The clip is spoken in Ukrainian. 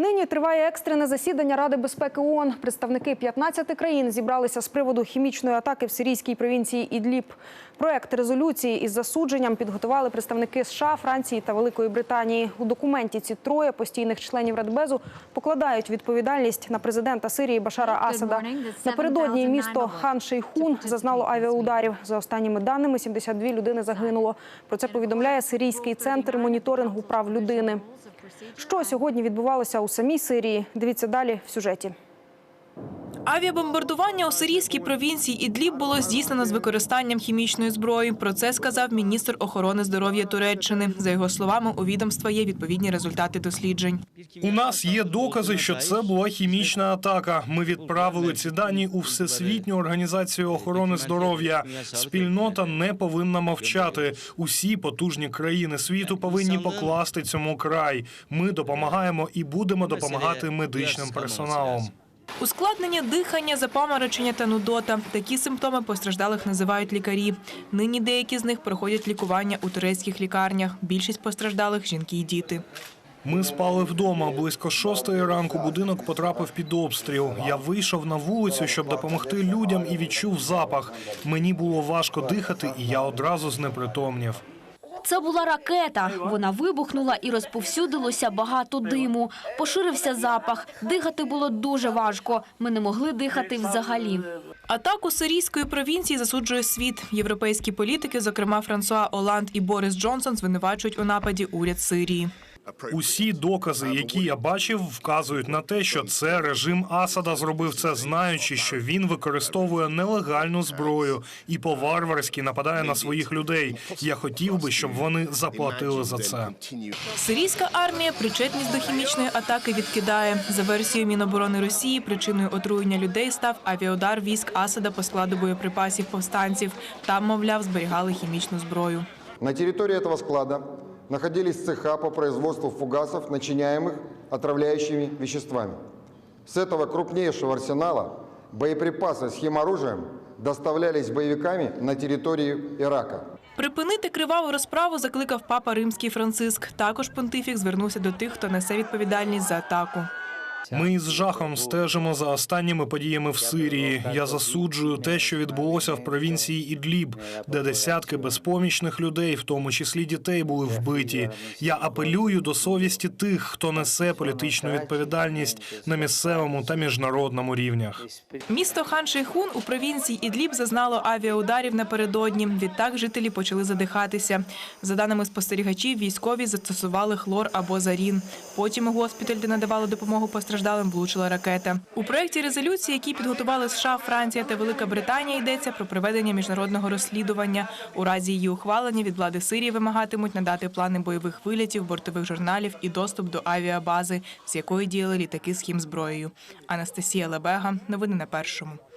Нині триває екстрене засідання Ради безпеки ООН. Представники 15 країн зібралися з приводу хімічної атаки в сирійській провінції Ідліб. Проект резолюції із засудженням підготували представники США, Франції та Великої Британії. У документі ці троє постійних членів Радбезу покладають відповідальність на президента Сирії Башара Асада. Напередодні місто Хан Шейхун зазнало авіаударів. За останніми даними, 72 людини загинуло. Про це повідомляє сирійський центр моніторингу прав людини. Що сьогодні відбувалося у самій Сирії? Дивіться далі в сюжеті. Авіабомбардування у сирійській провінції Ідліб було здійснено з використанням хімічної зброї. Про це сказав міністр охорони здоров'я Туреччини. За його словами, у відомства є відповідні результати досліджень. У нас є докази, що це була хімічна атака. Ми відправили ці дані у Всесвітню організацію охорони здоров'я. Спільнота не повинна мовчати. Усі потужні країни світу повинні покласти цьому край. Ми допомагаємо і будемо допомагати медичним персоналом. Ускладнення дихання, запаморочення та нудота. Такі симптоми постраждалих називають лікарі. Нині деякі з них проходять лікування у турецьких лікарнях. Більшість постраждалих жінки і діти. Ми спали вдома. Близько шостої ранку будинок потрапив під обстріл. Я вийшов на вулицю, щоб допомогти людям, і відчув запах. Мені було важко дихати, і я одразу знепритомнів. Це була ракета. Вона вибухнула і розповсюдилося багато диму. Поширився запах. Дихати було дуже важко. Ми не могли дихати взагалі. Атаку сирійської провінції засуджує світ. Європейські політики, зокрема Франсуа Оланд і Борис Джонсон, звинувачують у нападі уряд Сирії. Усі докази, які я бачив, вказують на те, що це режим Асада зробив це, знаючи, що він використовує нелегальну зброю і по-варварськи нападає на своїх людей. Я хотів би, щоб вони заплатили за це. Сирійська армія причетність до хімічної атаки відкидає. За версією Міноборони Росії, причиною отруєння людей став авіаудар військ Асада по складу боєприпасів повстанців. Там, мовляв, зберігали хімічну зброю. На территории этого склада находились цеха по производству фугасов, начиняемых отравляющими веществами. С этого крупнейшего арсенала боеприпасы с химоружием доставлялись боевиками на территорию Ирака. Припинити криваву розправу закликав папа Римський Франциск. Також понтифік звернувся до тих, хто несе відповідальність за атаку. Ми із жахом стежимо за останніми подіями в Сирії. Я засуджую те, що відбулося в провінції Ідліб, де десятки безпомічних людей, в тому числі дітей, були вбиті. Я апелюю до совісті тих, хто несе політичну відповідальність на місцевому та міжнародному рівнях. Місто Хан Шейхун у провінції Ідліб зазнало авіаударів напередодні. Відтак жителі почали задихатися. За даними спостерігачів, військові застосували хлор або зарін. Потім у госпіталь, де надавали допомогу постраждалим, влучила ракета. У проєкті резолюції, які підготували США, Франція та Велика Британія, йдеться про проведення міжнародного розслідування. У разі її ухвалення від влади Сирії вимагатимуть надати плани бойових вилітів, бортових журналів і доступ до авіабази, з якої діяли літаки з хімзброєю. Анастасія Лебега. Новини на першому.